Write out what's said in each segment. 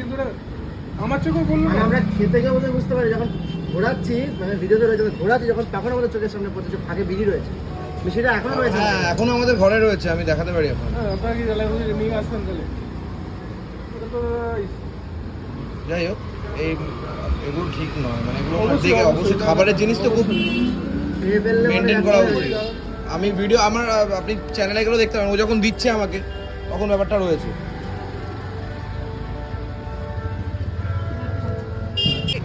কিন্তু আমার চোখে বলল মানে আমরা খেতে গিয়ে বোধহয় বুঝতে পারি যখন ঘোরাচ্ছি মানে ভিডিওতে রয়েছে ঘোরাচ্ছি যখন তখন আমাদের চোখের সামনে পড়ছে ফাঁকে বিড়ি রয়েছে। সেটা এখনও রয়েছে হ্যাঁ এখনও আমাদের ঘরে রয়েছে আমি দেখাতে পারি এখন। হ্যাঁ, আপনারা কি জ্বালা নিয়ে আসবেন তাহলে? তো যাই হোক এই এগুলো ঠিক নয় মানে এগুলো অবশ্যই, দেখে অবশ্যই। অবশ্যই খাবারের জিনিস তো খুব ফেললে মানে মেনটেন করা উচিত। আমি ভিডিও আমার আপনি চ্যানেলে গেলেও দেখতে পারেন ও যখন দিচ্ছে আমাকে তখন ব্যাপারটা রয়েছে।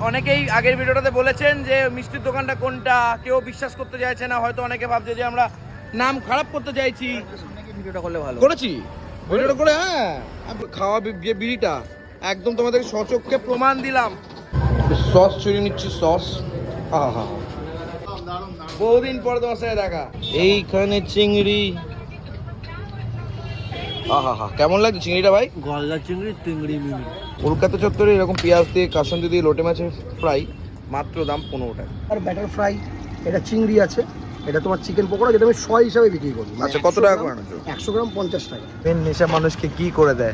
অনেকেই আগের ভিডিওটাতে বলেছেন যে মিষ্টির দোকানটা কোনটা কেউ বিশ্বাস করতে চাইছে না হয়তো অনেকে ভাবছে যে আমরা নাম খারাপ করতে চাইছি। ভিডিওটা করলে ভালো করেছি? ভিডিওটা করে হ্যাঁ। খাওয়া যে বিড়িটা। একদম তোমাদেরকে সচক্ষে প্রমাণ দিলাম। সস ছড়িয়ে নিচ্ছি সস। আহা বহুদিন পর তোমার সাথে দেখা। এইখানে চিংড়ি। আহা হা কেমন লাগছে চিংড়িটা ভাই? গলদা চিংড়ি চিংড়ি মিমি কলকাতা চত্বরে এরকম পেঁয়াজ দিয়ে কাসন্দি দিয়ে লোটে মাছের ফ্রাই মাত্র দাম পনেরো টাকা। আর ব্যাটার ফ্রাই এটা চিংড়ি আছে এটা তোমার চিকেন পকোড়া যেটা আমি ছয় হিসাবে বিক্রি করি। আচ্ছা, কত টাকা করে আনছো? একশো গ্রাম পঞ্চাশ টাকা। পেন নেশা মানুষকে কি করে দেয়?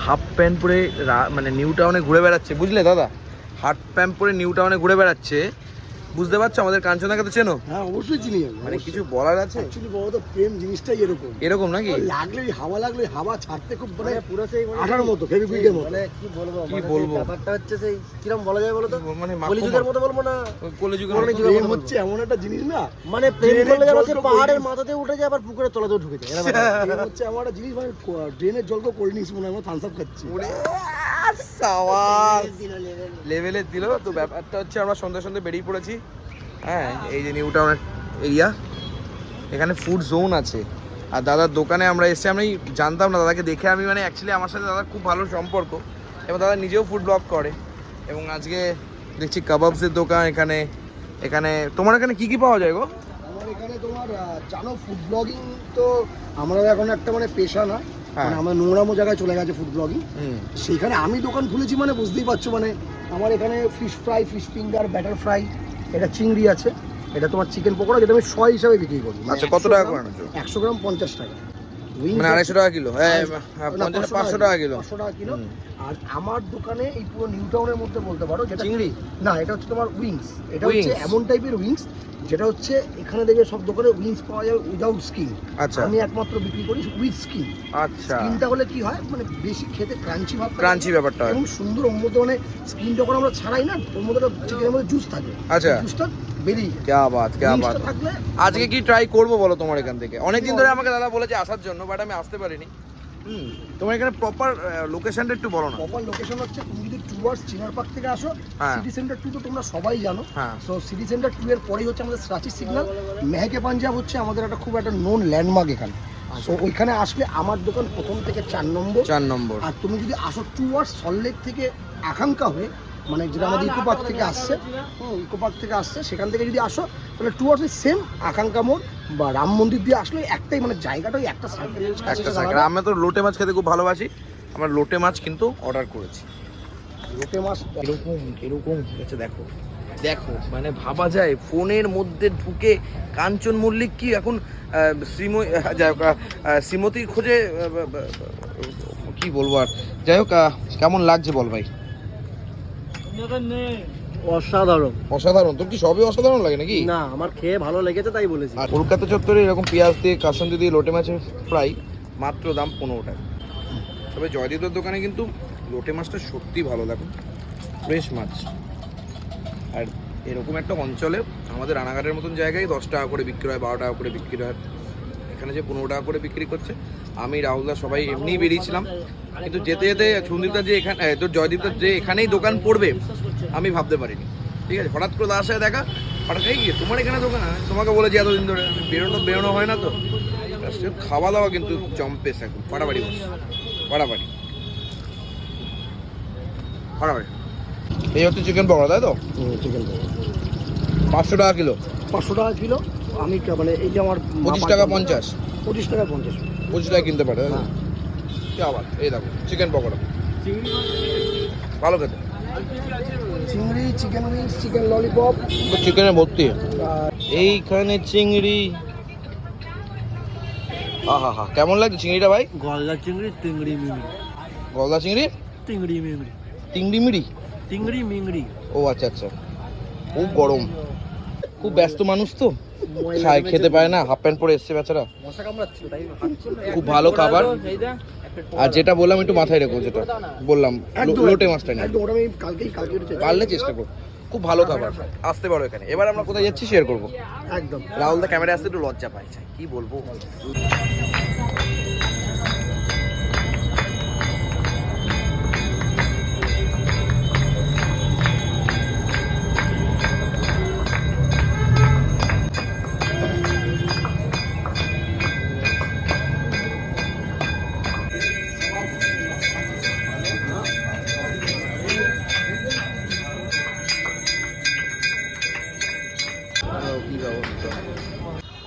হাফ প্যান্ট পরে রা- মানে নিউ টাউনে ঘুরে বেড়াচ্ছে বুঝলে দাদা? হাফ প্যান্ট পরে নিউ টাউনে ঘুরে বেড়াচ্ছে বুঝতে পারছ? আমাদের কাঞ্চনাকে তো চেনো? হ্যাঁ অবশ্যই চিনি মানে কিছু বলার আছে? অ্যাকচুয়ালি বড় তো প্রেম জিনিসটাই এরকম। এরকম নাকি? লাগলে হাওয়া লাগলে হাওয়া ছাড়তে খুব মানে পুরো সেই আঠার মতো ফেভিকুইকের মতো। মানে কি বলব কি বলব? ব্যাপারটা হচ্ছে সেই কিরম বলা যায় বলো তো? মানে কলিযুগের মতো বলব না? কলিযুগের মতো। প্রেম হচ্ছে এমন একটা জিনিস না মানে প্রেম করলে যেন সে পাহাড়ের মাথাতে উঠে যায় আবার পুকুরের তলাতেও ঢুকে যায়। এরকম একটা হচ্ছে এমন একটা জিনিস মানে ড্রেনের জলকে কোল্ড ড্রিঙ্কস মনে হয় আমরা থামস আপ খাচ্ছি। ওরে সাওয়াস লেভেলে দিল তো ব্যাপারটা হচ্ছে আমরা সন্ধ্যে সন্ধ্যে বেরিয়ে পড়েছি। হ্যাঁ এই যে নিউ টাউন এরিয়া এখানে ফুড জোন আছে। আর দাদার দোকানে আমরা এসে আমি জানতাম না দাদাকে দেখে আমি মানে অ্যাকচুয়ালি আমার সাথে দাদার খুব ভালো সম্পর্ক। এবং দাদা নিজেও ফুড ব্লগ করে। এবং আজকে দেখছি কাবাবসের দোকান এখানে এখানে তোমার এখানে কি কি পাওয়া যায় গো? আমার এখানে তোমার জানো ফুড ব্লগিং তো আমরা এখন একটা মানে পেশা না। হ্যাঁ। মানে আমার নোংরামো জায়গায় চলে গেছে ফুড ব্লগিং সেখানে আমি দোকান খুলেছি মানে বুঝতেই পারছ মানে আমার এখানে fish fry fish finger batter fry এটা চিংড়ি আছে এটা তোমার চিকেন পকোড়া যেটা আমি শ হিসাবে বিক্রি করি আচ্ছা, কত টাকা করে? একশো গ্রাম পঞ্চাশ টাকা মানে আড়াইশো টাকা কিলো। হ্যাঁ হ্যাঁ, পাঁচশো টাকা কিলো। পাঁচশো টাকা কিলো। আর আমার দোকানে এই পুরো নিউ টাউনের মধ্যে বলতে পারো যেটা চিংড়ি? না এটা হচ্ছে তোমার উইংস। এটা হচ্ছে এমন টাইপের উইংস যেটা হচ্ছে এখানে দেখবে সব দোকানে উইংস পাওয়া যায় উইদাউট স্কিন আচ্ছা। আমি একমাত্র বিক্রি করি উইথ স্কিন আচ্ছা। স্কিনটা হলে কি হয় মানে বেশি খেতে ক্রাঞ্চি ভাব ক্রাঞ্চি ব্যাপারটা এবং সুন্দর ওর মধ্যে মানে স্কিন যখন আমরা ছাড়াই না ওর মধ্যে চিকেনের মধ্যে জুস থাকে। আচ্ছা। জুসটা বেরিয়ে ক্যা বাত ক্যা বাত। আজকে কি ট্রাই করব বলো তোমার এখান থেকে? অনেকদিন ধরে আমাকে দাদা বলেছে আসার জন্য বাট আমি আসতে পারিনি। হুম। তোমার এখানে প্রপার লোকেশনটা একটু বলো না। প্রপার লোকেশন হচ্ছে তুমি যদি টুয়ার্স চিনার পার্ক থেকে আসো। সিটি সেন্টার টু তো তোমরা সবাই জানো। সো সিটি সেন্টার টু এর পরেই হচ্ছে আমাদের রাঁচি সিগন্যাল মেহেকে পাঞ্জাব হচ্ছে আমাদের একটা খুব একটা নোন ল্যান্ডমার্ক এখানে। সো ওইখানে আসলে আমার দোকান প্রথম থেকে চার নম্বর। চার নম্বর। আর তুমি যদি আসো টু টুয়ার্স সল্লেক থেকে আকাঙ্ক্ষা হয়ে মানে যেটা আমাদের ইকো পার্ক থেকে আসছে ইকো পার্ক থেকে আসছে সেখান থেকে যদি আসো তাহলে টু টুয়ার্স সেম আকাঙ্ক্ষা মোড় বা রাম মন্দির দিয়ে আসলে একটাই মানে জায়গাটা ওই একটা সার্কেল একটা সেকেন্ড আমি তো লোটে মাছ খেতে খুব ভালোবাসি। আমরা লোটে মাছ কিন্তু অর্ডার করেছি। লোটে মাছ এরকম এরকম হচ্ছে দেখো। দেখো মানে ভাবা যায় ফোনের মধ্যে ঢুকে কাঞ্চন মল্লিক কি এখন শ্রীময়ী যাই হোক শ্রীমতীর খোঁজে কি বলব আর? যাই হোক কেমন লাগছে বল ভাই? অসাধারণ। অসাধারণ। তোর কি সবই অসাধারণ লাগে নাকি? না আমার খেয়ে ভালো লেগেছে তাই বলেছি। আর কলকাতা চত্বরে এরকম পেঁয়াজ দিয়ে কাসন্দি দিয়ে লোটে মাছের ফ্রাই মাত্র দাম পনেরো টাকা। তবে জয়দীপের দোকানে কিন্তু লোটে মাছটা সত্যি ভালো দেখো। ফ্রেশ মাছ। আর এরকম একটা অঞ্চলে আমাদের রানাঘাটের মতন জায়গায় দশ টাকা করে বিক্রি হয় বারো টাকা করে বিক্রি হয়। এখানে যে পনেরো টাকা করে বিক্রি করছে আমি রাহুলদা সবাই এমনিই বেরিয়েছিলাম। কিন্তু যেতে যেতে সন্দীপদা যে এখানে তোর জয়দীপদার যে এখানেই দোকান পড়বে আমি ভাবতে পারিনি। ঠিক আছে হঠাৎ করে সাথে দেখা হঠাৎ এই তোমার এখানে দোকান তোমাকে বলেছি এতদিন ধরে বেরোনো বেরোনো হয় না তো? খাওয়া দাওয়া কিন্তু চম্পেস এখন বস ফাটাফাটি ফাটাফাটি এই হচ্ছে চিকেন পকোড়া তাই তো? চিকেন পকোড়া। পাঁচশো টাকা কিলো। পাঁচশো টাকা কিলো আমি মানে এই যে আমার পঁচিশ টাকা পঞ্চাশ। পঁচিশ টাকা পঞ্চাশ। পঁচিশ টাকা কিনতে পারে হ্যাঁ। কি আবার? এই দেখো চিকেন পকোড়া। ভালো খেতে। চিংড়ি চিকেন উইংস চিকেন ললিপপ চিকেনে ভর্তি। এইখানে চিংড়ি। আহা হা কেমন লাগছে চিংড়িটা ভাই? গলদা চিংড়ি চিংড়ি মিমি গলদা চিংড়ি? চিংড়ি মিংড়ি। তিংড়ি মিড়ি? চিংড়ি মিংড়ি। ও আচ্ছা আচ্ছা। খুব গরম। খুব ব্যস্ত মানুষ তো। খায় খেতে পায় না হাফ প্যান্ট পরে এসছে বেচারা। মশা কামড়াচ্ছিল তাই খুব ভালো খাবার। আর যেটা বললাম একটু মাথায় রেখো যেটা বললাম লোটে মাছটা নিয়ে। একদম ওটা আমি কালকেই কালকে উঠেছে পারলে চেষ্টা করো। খুব ভালো খাবার। আসতে পারো এখানে। এবার আমরা কোথায় যাচ্ছি শেয়ার করব। একদম। রাহুল দা ক্যামেরা আসতে একটু লজ্জা পাই চাই কি বলব?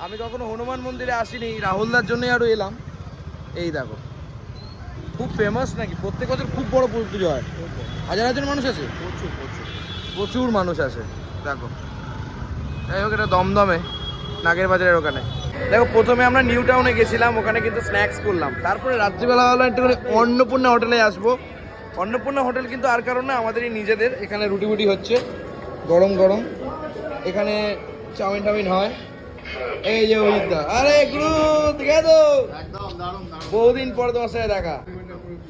আমি কখনো হনুমান মন্দিরে আসিনি রাহুলদার জন্য আরও এলাম। এই দেখো খুব ফেমাস নাকি? প্রত্যেক বছর খুব বড় পুজো হয়। হাজার হাজার মানুষ আছে প্রচুর প্রচুর। প্রচুর মানুষ আছে দেখো। যাই হোক এটা দমদমে নাগের বাজারের ওখানে। দেখো প্রথমে আমরা নিউ টাউনে গেছিলাম ওখানে কিন্তু স্ন্যাক্স করলাম। তারপরে রাত্রিবেলা হলো একটুখানি অন্নপূর্ণা হোটেলে আসব। অন্নপূর্ণা হোটেল কিন্তু আর কারণ না আমাদেরই নিজেদের। এখানে রুটি বুটি হচ্ছে গরম গরম এখানে চাউমিন টাউমিন হয়। এই যে অভিজ্ঞতা আরে গুরু আছে তো। বহুদিন পর তোমার সাথে দেখা।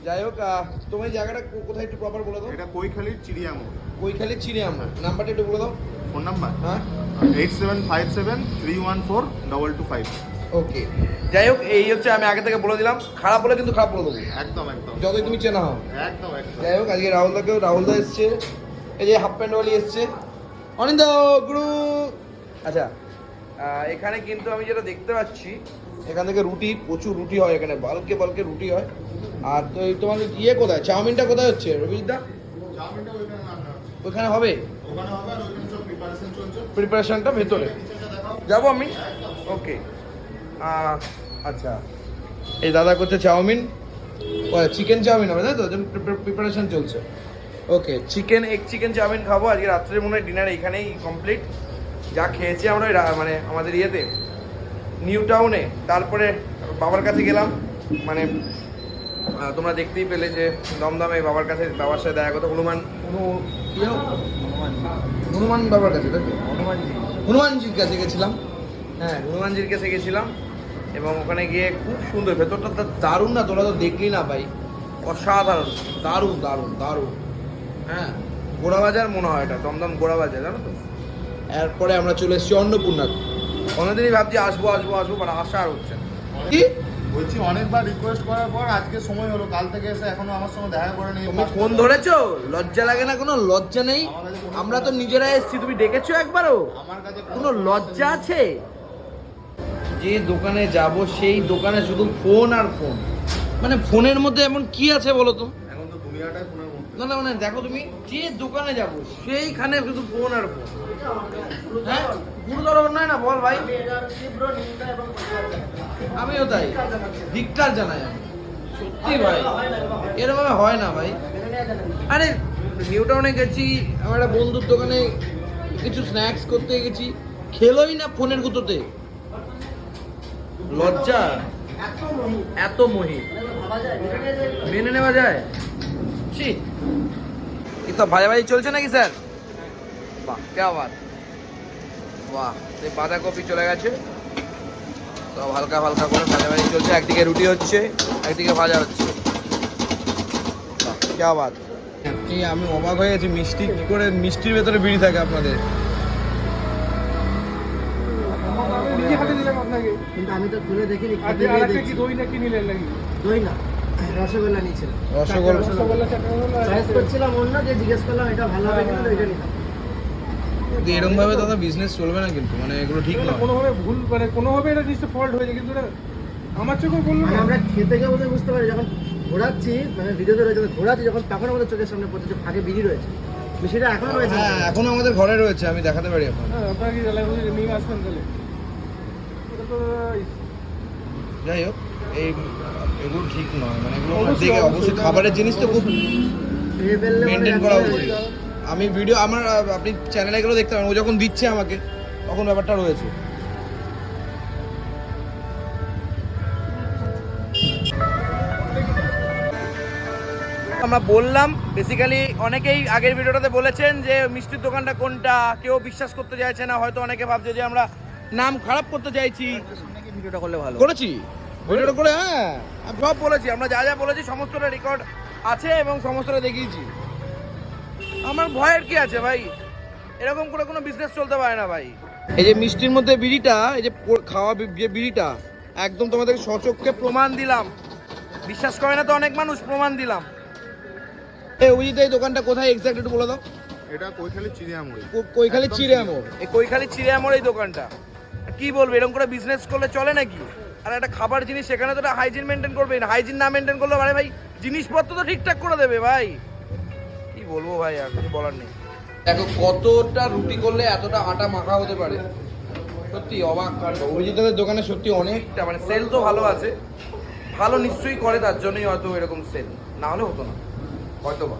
যাই হোক আহ, তুমি জায়গাটা কোথায় একটু প্রপার বলে দাও? এটা কৈখালির চিড়িয়ামোড়। কৈখালি চিনি আমরা নাম্বারটা একটু বলে দাও। Phone number? হ্যাঁ? Eight seven five seven three one four double two five. Okay যাই হোক এই হচ্ছে আমি আগে থেকে বলে দিলাম। খারাপ হলে কিন্তু খারাপ বলে দেবো। একদম একদম। যতই তুমি চেনা হও। একদম একদম। যাই হোক আজকে রাহুল দাকেও রাহুল দা এসছে। এই যে হাফ প্যান্ট ওয়ালি এসছে। অনিন্দ গুরু। আচ্ছা এখানে কিন্তু আমি যেটা দেখতে পাচ্ছি এখান থেকে রুটি প্রচুর রুটি হয় এখানে বালকে বালকে রুটি হয়। আর তো এই তোমার ইয়ে কোথায়? চাউমিনটা কোথায় হচ্ছে রবিদা ওখানে হবে? ওখানে হবে আর ওইখানে সব প্রিপারেশন চলছে। প্রিপারেশনটা ভেতরে। যাব আমি? ওকে আচ্ছা। এই দাদা করছে চাউমিন। চিকেন চাউমিন হবে তাই তো? প্রিপারেশন চলছে। Okay chicken egg chicken chow mein খাব। আজকে রাত্রে মনে হয় ডিনার এখানেই কমপ্লিট যা খেয়েছি আমরা ওই মানে আমাদের ইয়েতে নিউ টাউনে। তারপরে বাবার কাছে গেলাম মানে তোমরা দেখতেই পেলে যে দমদমে বাবার কাছে বাবার সাথে দেখা করতে হনুমান? হনুমান বাবার কাছে তাই? হনুমানজির কাছে গেছিলাম। হ্যাঁ হনুমানজির কাছে গেছিলাম এবং ওখানে গিয়ে খুব সুন্দর ভেতরটা তো দারুণ না? তোরা তো দেখলি না ভাই। অসাধারণ দারুণ দারুণ দারুণ। হ্যাঁ গোড়াবাজার মনে হয় এটা দমদম গোড়াবাজার জানো তো? এরপরে আমরা চলে এসেছি অন্নপূর্ণাতে অন্যদিনই ভাবছি আসব আসব আসব বাট আসা আর হচ্ছে কি? বলছি অনেকবার রিকোয়েস্ট করার পর আজকে সময় হলো কাল থেকে এসে এখনও আমার সঙ্গে দেখা করে নিয়ে তুমি ফোন ধরেছো? লজ্জা লাগে না কোনো? লজ্জা নেই? আমরা তো নিজেরা এসেছি তুমি ডেকেছো একবারও? আমার কাছে কোনো লজ্জা আছে? যে দোকানে যাব সেই দোকানে শুধু ফোন আর ফোন মানে ফোনের মধ্যে এমন কি আছে বলো তো? এখন তো দুনিয়াটাই ফোনের না মানে দেখো তুমি, যে দোকানে যাব, সেইখানে শুধু ফোন আর ফোন হ্যাঁ? গুরুতর অন্যায় না, বল ভাই। আমিও তাই। ধিক্কার জানাই আমি। সত্যি ভাই। এরকম হয় না ভাই। আরে নিউ টাউনে গেছি, আমার একটা বন্ধুর দোকানে কিছু স্ন্যাক্স করতে গেছি। খেলোই না ফোনের গুঁতোতে। লজ্জা। এত মহি। মেনে নেওয়া যায়? ছি। তো ভাজা ভাজি চলছে নাকি স্যার? বাহ কে বাত বাহ এই বাঁধাকপি চলে গেছে। সব হালকা হালকা করে ভাজা ভাজি চলছে একদিকে রুটি হচ্ছে একদিকে ভাজা হচ্ছে। বাহ কে বাত এই আমি অবাক হয়ে গেছি মিষ্টি কি করে মিষ্টির ভেতরে বিড়ি থাকে আপনাদের? আমি তো খুলে দেখিনি দেখছি। দই নাকি নিলেন নাকি? দই না। রসগোল্লা নিয়েছিলাম রসগোল্লা। রসগোল্লা চয়েস করছিলাম অন্য যে জিজ্ঞেস করলাম এটা ভালো হবে কিনা তো এটা নিলাম। এরকম ভাবে দাদা বিজনেস চলবে না কিন্তু মানে এগুলো ঠিক এগুলো নয়। কোনোভাবে ভুল মানে কোনোভাবে এটা জিনিসটা ফল্ট হয়েছে কিন্তু এটা আমার চোখে বলল মানে আমরা খেতে গিয়ে বোধহয় বুঝতে পারি যখন ঘোরাচ্ছি মানে ভিডিওতে রয়েছে ঘোরাচ্ছি যখন তখন আমাদের চোখের সামনে পড়ছে ফাঁকে বিড়ি রয়েছে। সেটা এখনও রয়েছে হ্যাঁ এখনও আমাদের ঘরে রয়েছে আমি দেখাতে পারি এখন হ্যাঁ আপনারা কি জ্বালায় নিয়ে আসবেন তাহলে তো যাই হোক এই এগুলো ঠিক নয় মানে এগুলো অবশ্যই, দেখে অবশ্যই। খাবারের জিনিস তো খুব ফেললে মানে মেনটেন করা উচিত। আমি ভিডিও আমার আপনি চ্যানেলে গেলেও দেখতে পারেন ও যখন দিচ্ছে আমাকে তখন ব্যাপারটা রয়েছে। আমরা বললাম বেসিক্যালি অনেকেই আগের ভিডিওটাতে বলেছেন যে মিষ্টির দোকানটা কোনটা কেউ বিশ্বাস করতে চাইছে না হয়তো অনেকে ভাবছে যে আমরা নাম খারাপ করতে চাইছি। ভিডিওটা করলে ভালো? করেছি। ভিডিওটা করে হ্যাঁ। সব বলেছি আমরা যা যা বলেছি সমস্তটা রেকর্ড আছে এবং সমস্তটা দেখিয়েছি। আমার ভয়ের কি আছে ভাই? এরকম করে কোনো বিজনেস চলতে পারে না ভাই। এই যে মিষ্টির মধ্যে বিড়িটা এই যে খাওয়া যে বিড়িটা একদম তোমাদের সচক্ষে প্রমাণ দিলাম। বিশ্বাস করে না তো অনেক মানুষ প্রমাণ দিলাম। এই অভিজিৎ এই দোকানটা কোথায়? এক্সাক্ট একটু বলে দাও। এটা কৈখালি চিড়িয়ামুড়ি। কৈখালি চিড়ে আমর এই কৈখালি চিড়ে আমর এই দোকানটা। কি বলব এরকম করে বিজনেস করলে চলে নাকি? আর একটা খাবার জিনিস সেখানে তো হাইজিন মেনটেন করবে। না হাইজিন না মেনটেন করলে মানে ভাই জিনিসপত্র তো ঠিকঠাক করে দেবে ভাই। কি বলব ভাই আর কিছু বলার নেই। দেখো কতটা রুটি করলে এতটা আটা মাখা হতে পারে? সত্যি অবাক। অভিজিতের দোকানে সত্যি অনেকটা মানে সেল তো ভালো আছে। ভালো নিশ্চয়ই করে তার জন্যই হয়তো এরকম সেল না হলে হতো না। হয়তো বা।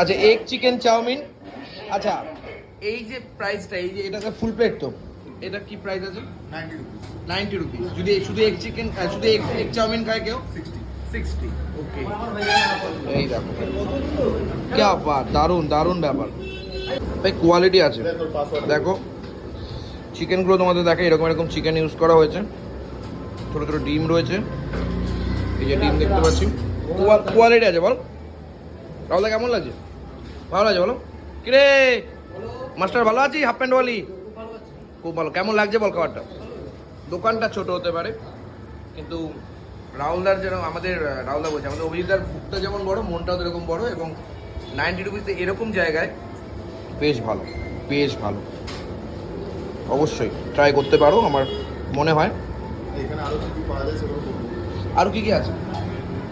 আচ্ছা এগ চিকেন চাউমিন। আচ্ছা এই যে প্রাইসটা এই যে এটা ফুল প্লেট তো। এটা কি প্রাইস আছে? Ninety rupees ninety rupees. যদি শুধু এগ চিকেন শুধু এগ এগ চাউমিন খায় কেউ? সিক্সটি। সিক্সটি। ওকে এই দেখো। কে বাত দারুণ দারুণ ব্যাপার। ভাই কোয়ালিটি আছে। দেখো চিকেনগুলো তোমাদের দেখে এরকম এরকম চিকেন ইউজ করা হয়েছে। ছোটো ছোটো ডিম রয়েছে। এই যে ডিম দেখতে পাচ্ছি। কোয়ালিটি আছে বল। রাহুলদা কেমন লাগছে? ভালো লাগছে বলো। কিরে? মাস্টার ভালো আছি হাফ প্যান্ট ওয়ালি? খুব ভালো। কেমন লাগছে বল খাবারটা? দোকানটা ছোট হতে পারে কিন্তু রাহুলদার যেরকম আমাদের রাহুলদা বলছে আমাদের অভিজিৎদার বুকটা যেমন বড় মনটাও এরকম বড় এবং নাইনটি রুপিসে এরকম জায়গায় বেশ ভালো বেশ ভালো। অবশ্যই ট্রাই করতে পারো আমার মনে হয়। আরও কি কি আছে?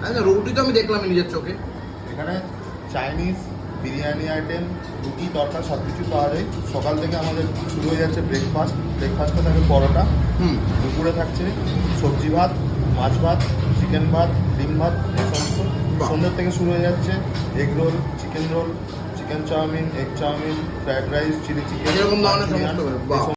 আচ্ছা রুটি তো আমি দেখলাম নিজের চোখে। এখানে চাইনিজ বিরিয়ানি আইটেম রুটি তরকার সব কিছু পাওয়া যায়। সকাল থেকে আমাদের শুরু হয়ে যাচ্ছে ব্রেকফাস্ট ব্রেকফাস্টে থাকে পরোটা। হুম। দুপুরে থাকছে সবজি ভাত মাছ ভাত চিকেন ভাত ডিম ভাত এই সমস্ত। সন্ধ্যের থেকে শুরু হয়ে যাচ্ছে egg roll chicken roll chicken chow mein egg chow mein fried rice chilli chicken এরকম ধরনের সমস্ত বাহ।